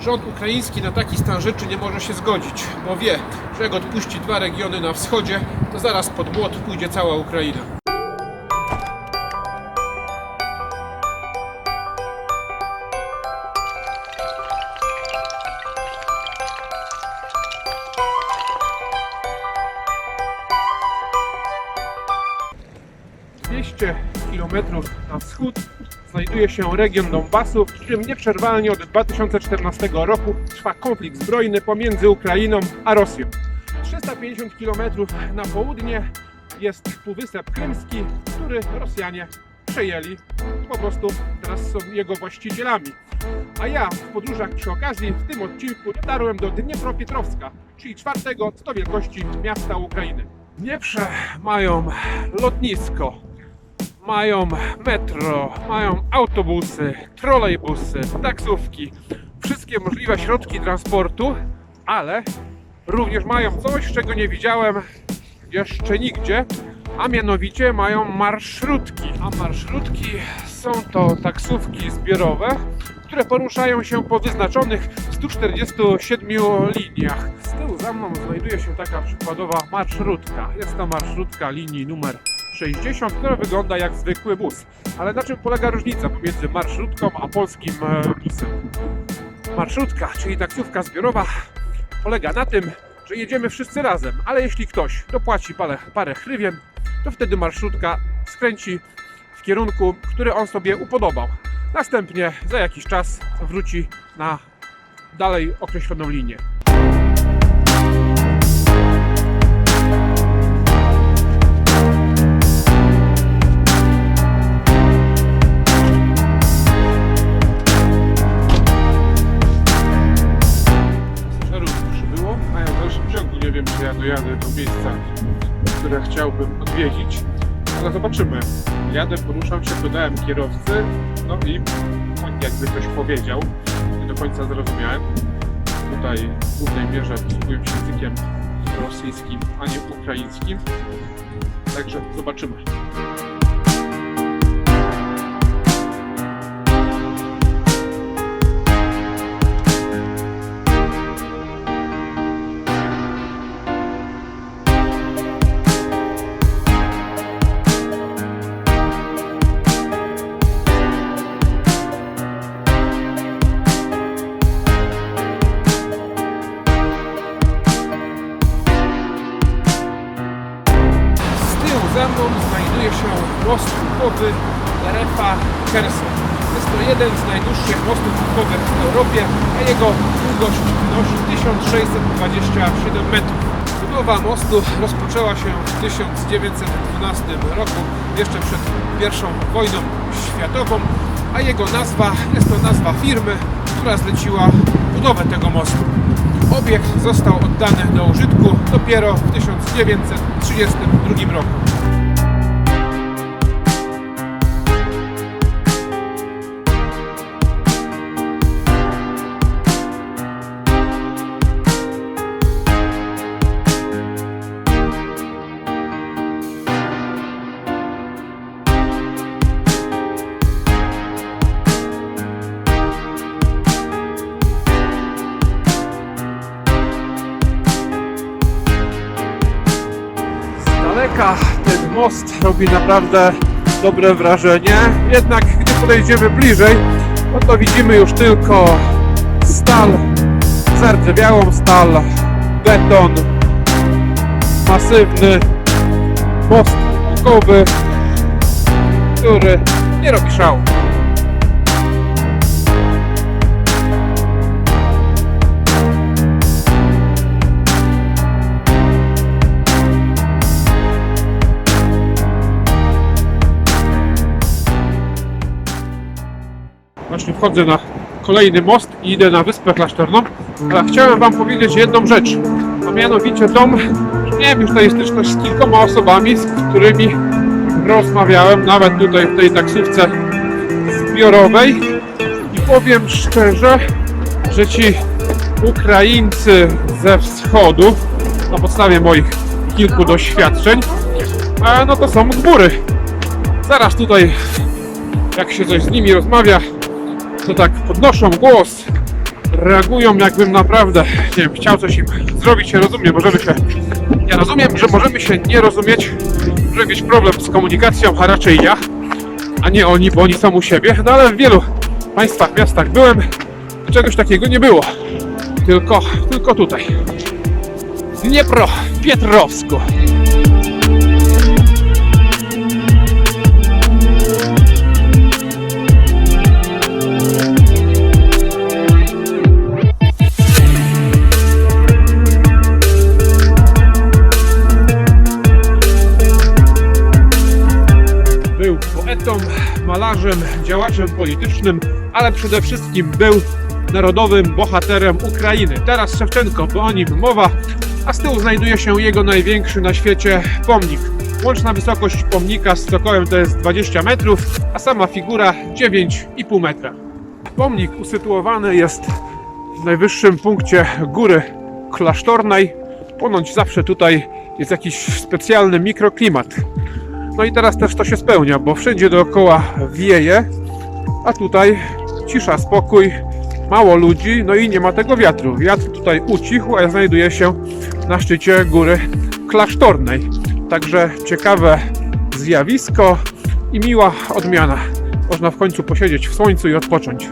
Rząd ukraiński na taki stan rzeczy nie może się zgodzić, bo wie, że jak odpuści dwa regiony na wschodzie, to zaraz pod młot pójdzie cała Ukraina. Dwieście kilometrów na wschód znajduje się region Donbasu, w którym nieprzerwalnie od 2014 roku trwa konflikt zbrojny pomiędzy Ukrainą a Rosją. 350 km na południe jest Półwysep Krymski, który Rosjanie przejęli. Po prostu teraz są jego właścicielami. A ja w podróżach przy okazji w tym odcinku dotarłem do Dniepropietrowska, czyli czwartego co do wielkości miasta Ukrainy. Dnieprze mają lotnisko, mają metro, mają autobusy, trolejbusy, taksówki, wszystkie możliwe środki transportu, ale również mają coś, czego nie widziałem jeszcze nigdzie, a mianowicie mają marszrutki. A marszrutki są to taksówki zbiorowe, które poruszają się po wyznaczonych 147 liniach. Z tyłu za mną znajduje się taka przykładowa marszrutka. Jest to marszrutka linii numer 60, która wygląda jak zwykły bus. Ale na czym polega różnica pomiędzy marszrutką a polskim e, busem? Marszutka, czyli taksówka zbiorowa, polega na tym, że jedziemy wszyscy razem, ale jeśli ktoś dopłaci parę, parę hrywien, to wtedy marszutka skręci w kierunku, który on sobie upodobał. Następnie za jakiś czas wróci na dalej określoną linię. Które chciałbym odwiedzić. Ale zobaczymy. Jadę, poruszam się, pytałem kierowcy, no i on jakby coś powiedział. Nie do końca zrozumiałem. Tutaj w głównej mierze posługują się językiem rosyjskim, a nie ukraińskim. Także zobaczymy. Z tyłu ze mną znajduje się most łukowy Refa Kerson. Jest to jeden z najdłuższych mostów łukowych w Europie, a jego długość wynosi 1627 metrów. Budowa mostu rozpoczęła się w 1912 roku, jeszcze przed I wojną światową, a jego nazwa jest to nazwa firmy, która zleciła budowę tego mostu. Obiekt został oddany do użytku dopiero w 1932 roku. Daleka ten most robi naprawdę dobre wrażenie, jednak gdy podejdziemy bliżej, no to widzimy już tylko stal, zardzewiałą stal, beton, masywny most łukowy, który nie robi szału. Wchodzę na kolejny most i idę na Wyspę Klasztorną, ale chciałem Wam powiedzieć jedną rzecz, a mianowicie tą, że miałem już tutaj styczność z kilkoma osobami, z którymi rozmawiałem, nawet tutaj w tej taksówce zbiorowej i powiem szczerze, że ci Ukraińcy ze wschodu, na podstawie moich kilku doświadczeń, no to są z góry. Zaraz tutaj, jak się coś z nimi rozmawia, to tak podnoszą głos reagują jakbym naprawdę, nie wiem, chciał coś im zrobić, ja rozumiem, możemy się, ja rozumiem, że możemy się nie rozumieć, że jakiś problem z komunikacją, a raczej ja, a nie oni, bo oni są u siebie, no ale w wielu państwach, miastach byłem, czegoś takiego nie było, tylko, tylko tutaj. Dniepro, Pietrowsku. Działaczem politycznym, ale przede wszystkim był narodowym bohaterem Ukrainy. Teraz Szewczenko, bo o nim mowa, a z tyłu znajduje się jego największy na świecie pomnik. Łączna wysokość pomnika z cokołem to jest 20 metrów, a sama figura 9,5 metra. Pomnik usytuowany jest w najwyższym punkcie góry klasztornej. Ponoć zawsze tutaj jest jakiś specjalny mikroklimat. No i teraz też to się spełnia, bo wszędzie dookoła wieje, a tutaj cisza, spokój, mało ludzi, no i nie ma tego wiatru. Wiatr tutaj ucichł, a ja znajduję się na szczycie góry klasztornej. Także ciekawe zjawisko i miła odmiana. Można w końcu posiedzieć w słońcu i odpocząć.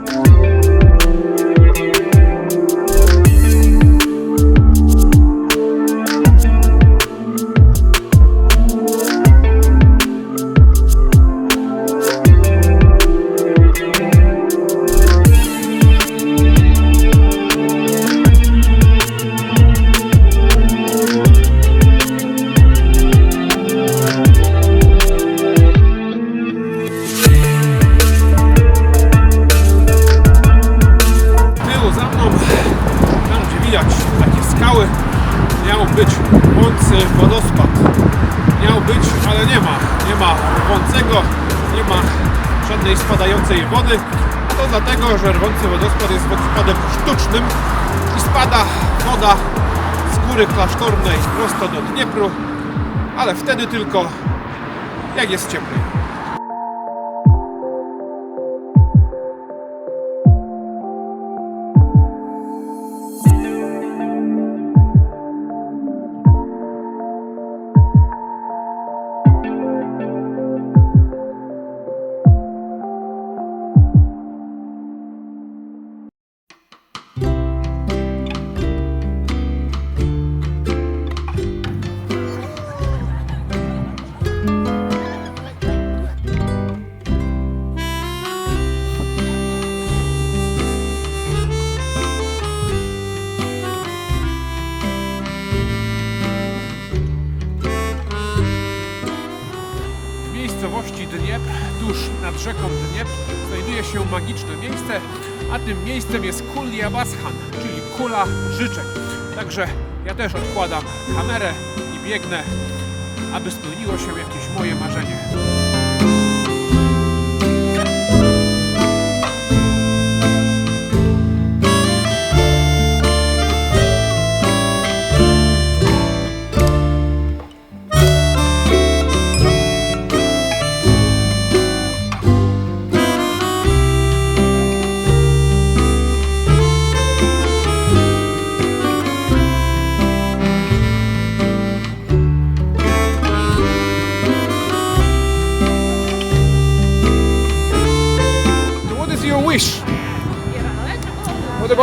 Żadnej spadającej wody. A to dlatego, że rwący wodospad jest wodospadem sztucznym i spada woda z góry klasztornej prosto do Dniepru, ale wtedy tylko jak jest cieplej. Miejscowości Dniepr, tuż nad rzeką Dniepr, znajduje się magiczne miejsce, a tym miejscem jest Kulia Baschan, czyli kula życzeń. Także ja też odkładam kamerę i biegnę, aby spełniło się jakieś moje marzenie.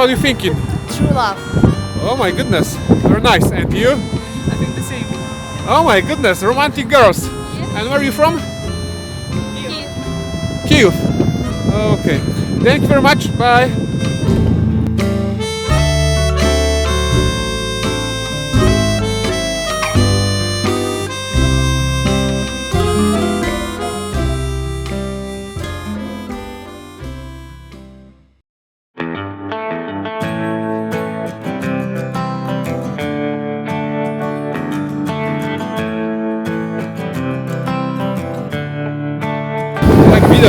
What about you thinking? True love. Oh my goodness, very nice. And you? I think the same. Oh my goodness, romantic girls. And where are you from? Kyiv. Okay. Thank you very much. Bye.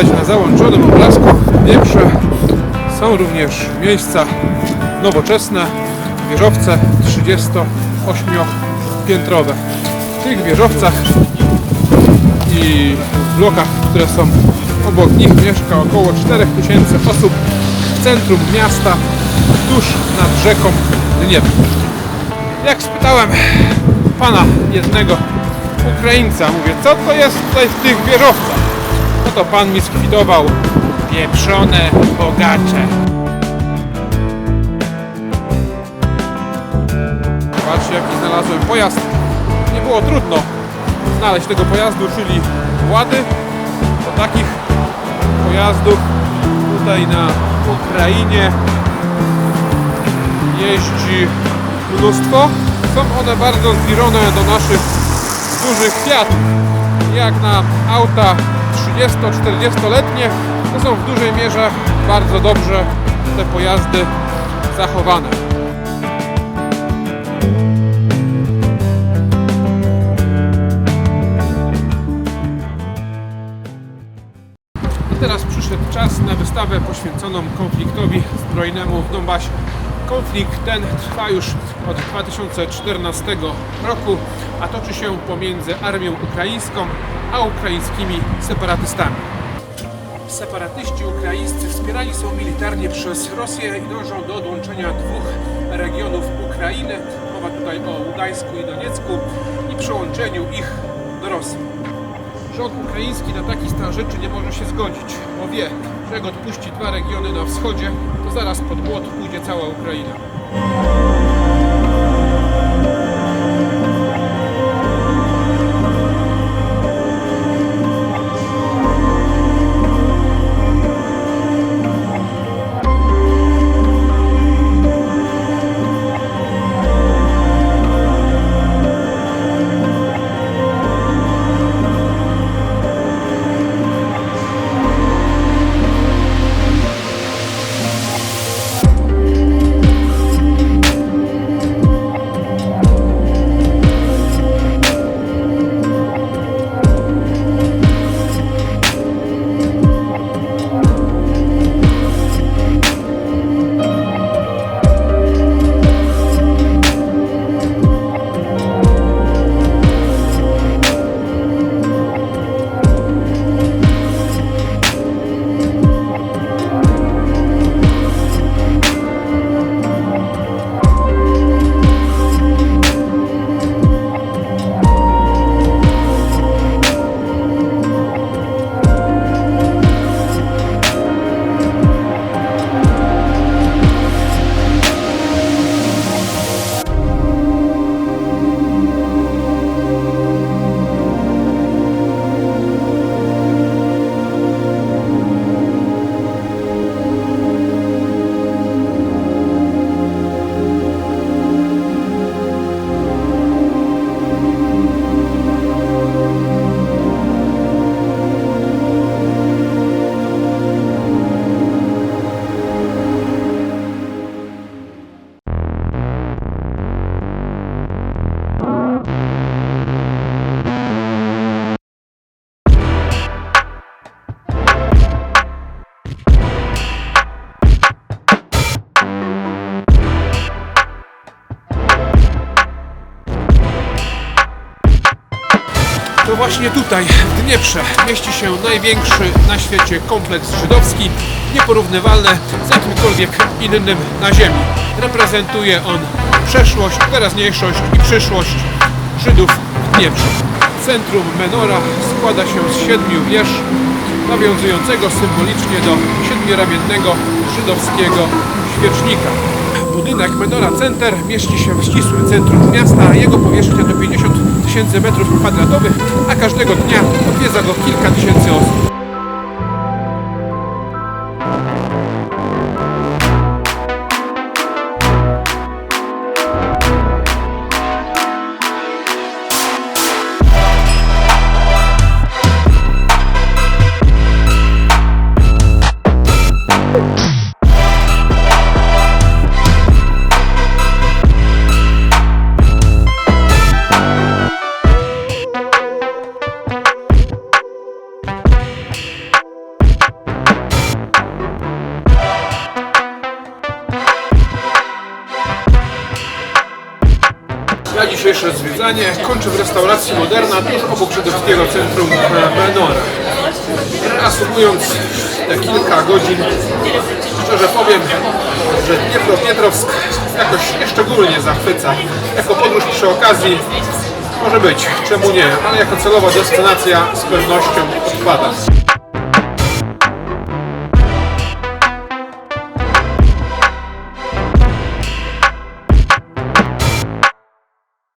Widać na załączonym obrazku w Dnieprze są również miejsca nowoczesne, wieżowce 38-piętrowe. W tych wieżowcach i blokach, które są obok nich mieszka około 4000 osób w centrum miasta tuż nad rzeką Dniepr. Jak spytałem pana jednego Ukraińca, mówię, co to jest tutaj w tych wieżowcach? No to pan mi skwitował pieprzone bogacze. Patrzcie jaki znalazłem pojazd. Nie było trudno znaleźć tego pojazdu, czyli Łady. Do takich pojazdów tutaj na Ukrainie jeździ mnóstwo. Są one bardzo zbliżone do naszych dużych Fiatów. Jak na auta 30-40-letnie, to są w dużej mierze bardzo dobrze te pojazdy zachowane. I teraz przyszedł czas na wystawę poświęconą konfliktowi zbrojnemu w Donbasie. Konflikt ten trwa już od 2014 roku, a toczy się pomiędzy armią ukraińską a ukraińskimi separatystami. Separatyści ukraińscy wspierani są militarnie przez Rosję i dążą do odłączenia dwóch regionów Ukrainy. Mowa tutaj o Ługańsku i Doniecku i przyłączeniu ich do Rosji. Rząd ukraiński na taki stan rzeczy nie może się zgodzić, bo wie, jak odpuści dwa regiony na wschodzie, to zaraz pod młot pójdzie cała Ukraina. Właśnie tutaj, w Dnieprze, mieści się największy na świecie kompleks żydowski, nieporównywalny z jakimkolwiek innym na Ziemi. Reprezentuje on przeszłość, teraźniejszość i przyszłość Żydów w Dnieprze. Centrum Menora składa się z siedmiu wież, nawiązującego symbolicznie do siedmioramiennego żydowskiego świecznika. Budynek Menora Center mieści się w ścisłym centrum miasta, a jego powierzchnia to 50 tysięcy metrów kwadratowych, a każdego dnia odwiedza go kilka tysięcy osób. Restauracji Moderna tuż obok żydowskiego centrum Menora. Reasumując, te kilka godzin. Szczerze powiem, że Dniepropietrowsk jakoś szczególnie zachwyca. Jako podróż przy okazji może być, czemu nie, ale jako celowa destynacja z pewnością odpada.